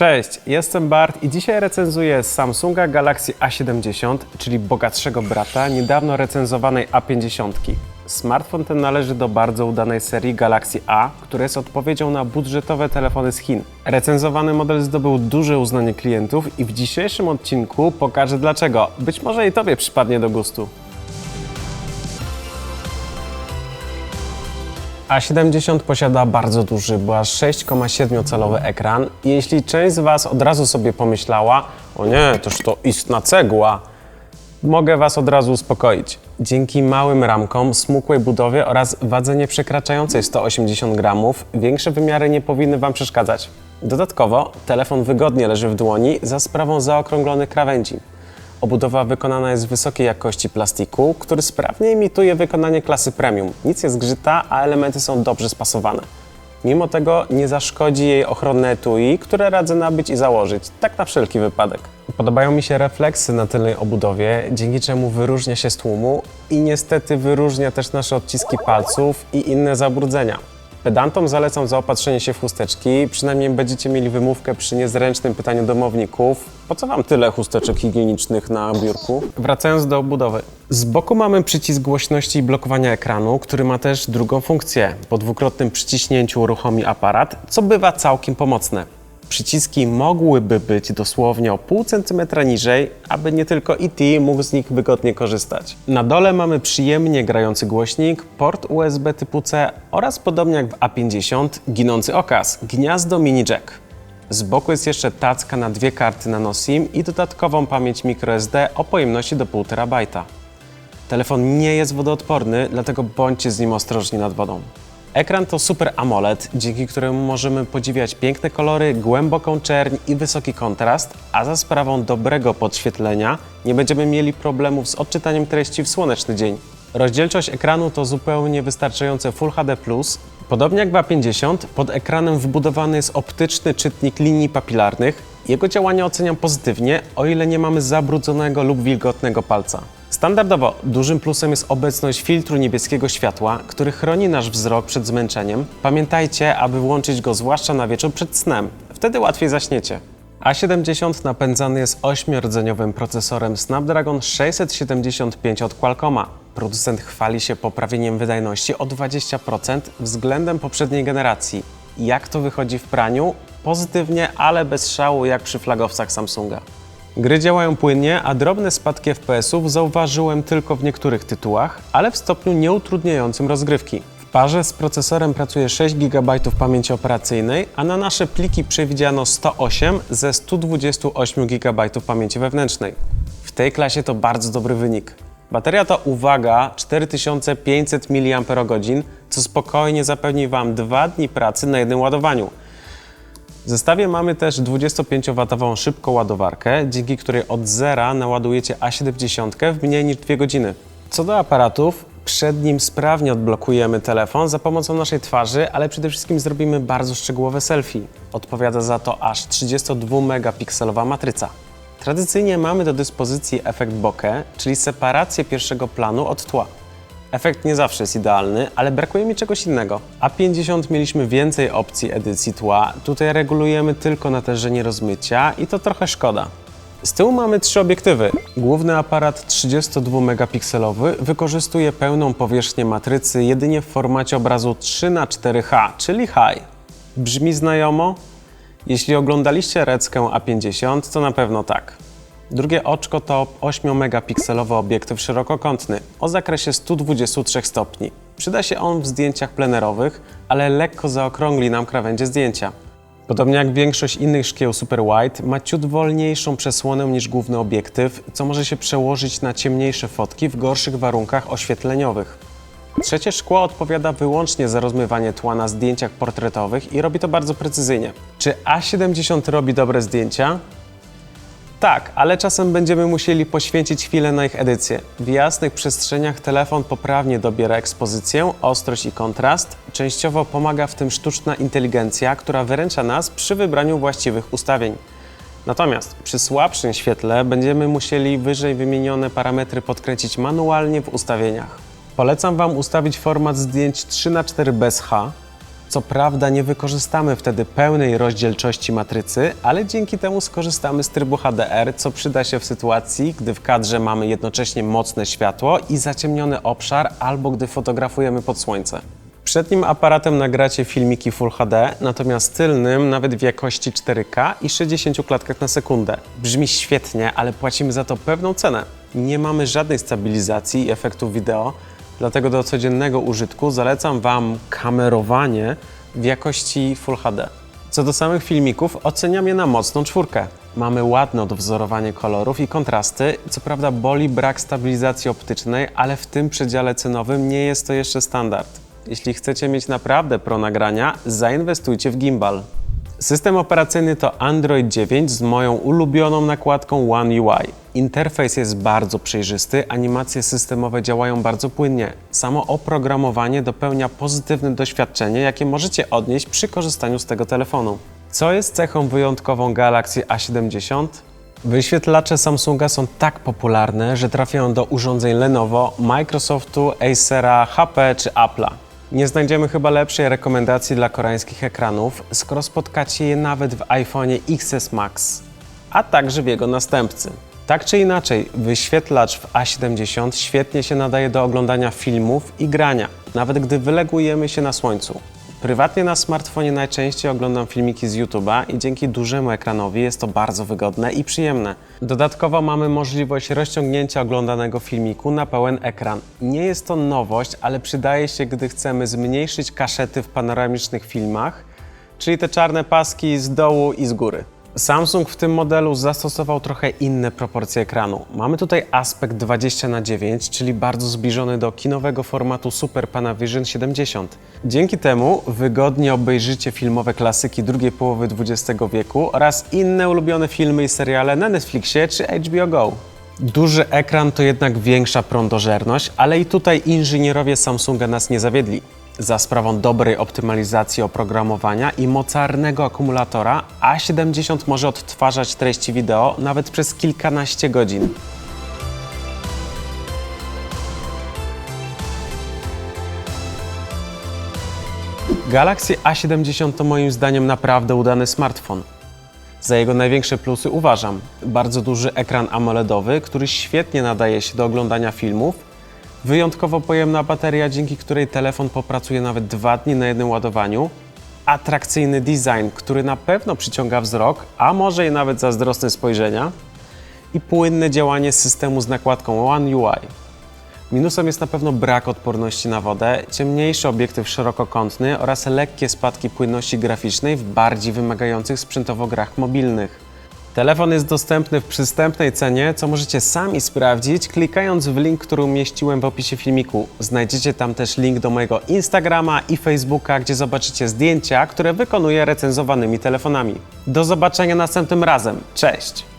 Cześć, jestem Bart i dzisiaj recenzuję Samsunga Galaxy A70, czyli bogatszego brata niedawno recenzowanej A50. Smartfon ten należy do bardzo udanej serii Galaxy A, która jest odpowiedzią na budżetowe telefony z Chin. Recenzowany model zdobył duże uznanie klientów i w dzisiejszym odcinku pokażę dlaczego. Być może i Tobie przypadnie do gustu. A70 posiada bardzo duży, bo aż 6,7-calowy ekran jeśli część z Was od razu sobie pomyślała, o nie, toż to istna cegła, mogę Was od razu uspokoić. Dzięki małym ramkom, smukłej budowie oraz wadze nieprzekraczającej 180 gramów, większe wymiary nie powinny Wam przeszkadzać. Dodatkowo telefon wygodnie leży w dłoni za sprawą zaokrąglonych krawędzi. Obudowa wykonana jest z wysokiej jakości plastiku, który sprawnie imituje wykonanie klasy premium. Nic nie zgrzyta, a elementy są dobrze spasowane. Mimo tego nie zaszkodzi jej ochronne etui, które radzę nabyć i założyć, tak na wszelki wypadek. Podobają mi się refleksy na tylnej obudowie, dzięki czemu wyróżnia się z tłumu i niestety wyróżnia też nasze odciski palców i inne zabrudzenia. Pedantom zalecam zaopatrzenie się w chusteczki, przynajmniej będziecie mieli wymówkę przy niezręcznym pytaniu domowników. Po co wam tyle chusteczek higienicznych na biurku? Wracając do obudowy. Z boku mamy przycisk głośności i blokowania ekranu, który ma też drugą funkcję. Po dwukrotnym przyciśnięciu uruchomi aparat, co bywa całkiem pomocne. Przyciski mogłyby być dosłownie o pół centymetra niżej, aby nie tylko IT mógł z nich wygodnie korzystać. Na dole mamy przyjemnie grający głośnik, port USB typu C oraz podobnie jak w A50 ginący okaz, gniazdo mini jack. Z boku jest jeszcze tacka na dwie karty nano SIM i dodatkową pamięć microSD o pojemności do 1,5 terabajta. Telefon nie jest wodoodporny, dlatego bądźcie z nim ostrożni nad wodą. Ekran to Super AMOLED, dzięki któremu możemy podziwiać piękne kolory, głęboką czerń i wysoki kontrast, a za sprawą dobrego podświetlenia nie będziemy mieli problemów z odczytaniem treści w słoneczny dzień. Rozdzielczość ekranu to zupełnie wystarczające Full HD+. Podobnie jak w A50, pod ekranem wbudowany jest optyczny czytnik linii papilarnych. Jego działanie oceniam pozytywnie, o ile nie mamy zabrudzonego lub wilgotnego palca. Standardowo dużym plusem jest obecność filtru niebieskiego światła, który chroni nasz wzrok przed zmęczeniem. Pamiętajcie, aby włączyć go zwłaszcza na wieczór przed snem. Wtedy łatwiej zaśniecie. A70 napędzany jest 8-rdzeniowym procesorem Snapdragon 675 od Qualcomma. Producent chwali się poprawieniem wydajności o 20% względem poprzedniej generacji. Jak to wychodzi w praniu? Pozytywnie, ale bez szału jak przy flagowcach Samsunga. Gry działają płynnie, a drobne spadki FPS-ów zauważyłem tylko w niektórych tytułach, ale w stopniu nieutrudniającym rozgrywki. W parze z procesorem pracuje 6 GB pamięci operacyjnej, a na nasze pliki przewidziano 108 ze 128 GB pamięci wewnętrznej. W tej klasie to bardzo dobry wynik. Bateria to uwaga 4500 mAh, co spokojnie zapewni Wam 2 dni pracy na jednym ładowaniu. W zestawie mamy też 25W szybką ładowarkę, dzięki której od zera naładujecie A70 w mniej niż 2 godziny. Co do aparatów, przed nim sprawnie odblokujemy telefon za pomocą naszej twarzy, ale przede wszystkim zrobimy bardzo szczegółowe selfie. Odpowiada za to aż 32-megapikselowa matryca. Tradycyjnie mamy do dyspozycji efekt bokeh, czyli separację pierwszego planu od tła. Efekt nie zawsze jest idealny, ale brakuje mi czegoś innego. A50 mieliśmy więcej opcji edycji tła, tutaj regulujemy tylko natężenie rozmycia i to trochę szkoda. Z tyłu mamy trzy obiektywy. Główny aparat 32-megapikselowy wykorzystuje pełną powierzchnię matrycy jedynie w formacie obrazu 3x4H, czyli high. Brzmi znajomo? Jeśli oglądaliście Reckę A50, to na pewno tak. Drugie oczko to 8-megapikselowy obiektyw szerokokątny o zakresie 123 stopni. Przyda się on w zdjęciach plenerowych, ale lekko zaokrągli nam krawędzie zdjęcia. Podobnie jak większość innych szkieł Super Wide, ma ciut wolniejszą przesłonę niż główny obiektyw, co może się przełożyć na ciemniejsze fotki w gorszych warunkach oświetleniowych. Trzecie szkło odpowiada wyłącznie za rozmywanie tła na zdjęciach portretowych i robi to bardzo precyzyjnie. Czy A70 robi dobre zdjęcia? Tak, ale czasem będziemy musieli poświęcić chwilę na ich edycję. W jasnych przestrzeniach telefon poprawnie dobiera ekspozycję, ostrość i kontrast. Częściowo pomaga w tym sztuczna inteligencja, która wyręcza nas przy wybraniu właściwych ustawień. Natomiast przy słabszym świetle będziemy musieli wyżej wymienione parametry podkręcić manualnie w ustawieniach. Polecam Wam ustawić format zdjęć 3x4 bez H, Co prawda nie wykorzystamy wtedy pełnej rozdzielczości matrycy, ale dzięki temu skorzystamy z trybu HDR, co przyda się w sytuacji, gdy w kadrze mamy jednocześnie mocne światło i zaciemniony obszar, albo gdy fotografujemy pod słońce. Przednim aparatem nagracie filmiki Full HD, natomiast tylnym nawet w jakości 4K i 60 klatkach na sekundę. Brzmi świetnie, ale płacimy za to pewną cenę. Nie mamy żadnej stabilizacji i efektów wideo, dlatego do codziennego użytku zalecam Wam kamerowanie w jakości Full HD. Co do samych filmików, oceniam je na mocną czwórkę. Mamy ładne odwzorowanie kolorów i kontrasty. Co prawda boli brak stabilizacji optycznej, ale w tym przedziale cenowym nie jest to jeszcze standard. Jeśli chcecie mieć naprawdę pro nagrania, zainwestujcie w gimbal. System operacyjny to Android 9 z moją ulubioną nakładką One UI. Interfejs jest bardzo przejrzysty, animacje systemowe działają bardzo płynnie. Samo oprogramowanie dopełnia pozytywne doświadczenie, jakie możecie odnieść przy korzystaniu z tego telefonu. Co jest cechą wyjątkową Galaxy A70? Wyświetlacze Samsunga są tak popularne, że trafiają do urządzeń Lenovo, Microsoftu, Acera, HP czy Apple'a. Nie znajdziemy chyba lepszej rekomendacji dla koreańskich ekranów, skoro spotkacie je nawet w iPhone XS Max, a także w jego następcy. Tak czy inaczej, wyświetlacz w A70 świetnie się nadaje do oglądania filmów i grania, nawet gdy wylegujemy się na słońcu. Prywatnie na smartfonie najczęściej oglądam filmiki z YouTube'a i dzięki dużemu ekranowi jest to bardzo wygodne i przyjemne. Dodatkowo mamy możliwość rozciągnięcia oglądanego filmiku na pełen ekran. Nie jest to nowość, ale przydaje się, gdy chcemy zmniejszyć kaszety w panoramicznych filmach, czyli te czarne paski z dołu i z góry. Samsung w tym modelu zastosował trochę inne proporcje ekranu. Mamy tutaj aspekt 20 na 9, czyli bardzo zbliżony do kinowego formatu Super Panavision 70. Dzięki temu wygodnie obejrzycie filmowe klasyki drugiej połowy XX wieku oraz inne ulubione filmy i seriale na Netflixie czy HBO Go. Duży ekran to jednak większa prądożerność, ale i tutaj inżynierowie Samsunga nas nie zawiedli. Za sprawą dobrej optymalizacji oprogramowania i mocarnego akumulatora A70 może odtwarzać treści wideo nawet przez kilkanaście godzin. Galaxy A70 to moim zdaniem naprawdę udany smartfon. Za jego największe plusy uważam bardzo duży ekran AMOLEDowy, który świetnie nadaje się do oglądania filmów, wyjątkowo pojemna bateria, dzięki której telefon popracuje nawet dwa dni na jednym ładowaniu, atrakcyjny design, który na pewno przyciąga wzrok, a może i nawet zazdrosne spojrzenia, i płynne działanie systemu z nakładką One UI. Minusem jest na pewno brak odporności na wodę, ciemniejszy obiektyw szerokokątny oraz lekkie spadki płynności graficznej w bardziej wymagających sprzętowo grach mobilnych. Telefon jest dostępny w przystępnej cenie, co możecie sami sprawdzić klikając w link, który umieściłem w opisie filmiku. Znajdziecie tam też link do mojego Instagrama i Facebooka, gdzie zobaczycie zdjęcia, które wykonuję recenzowanymi telefonami. Do zobaczenia następnym razem. Cześć!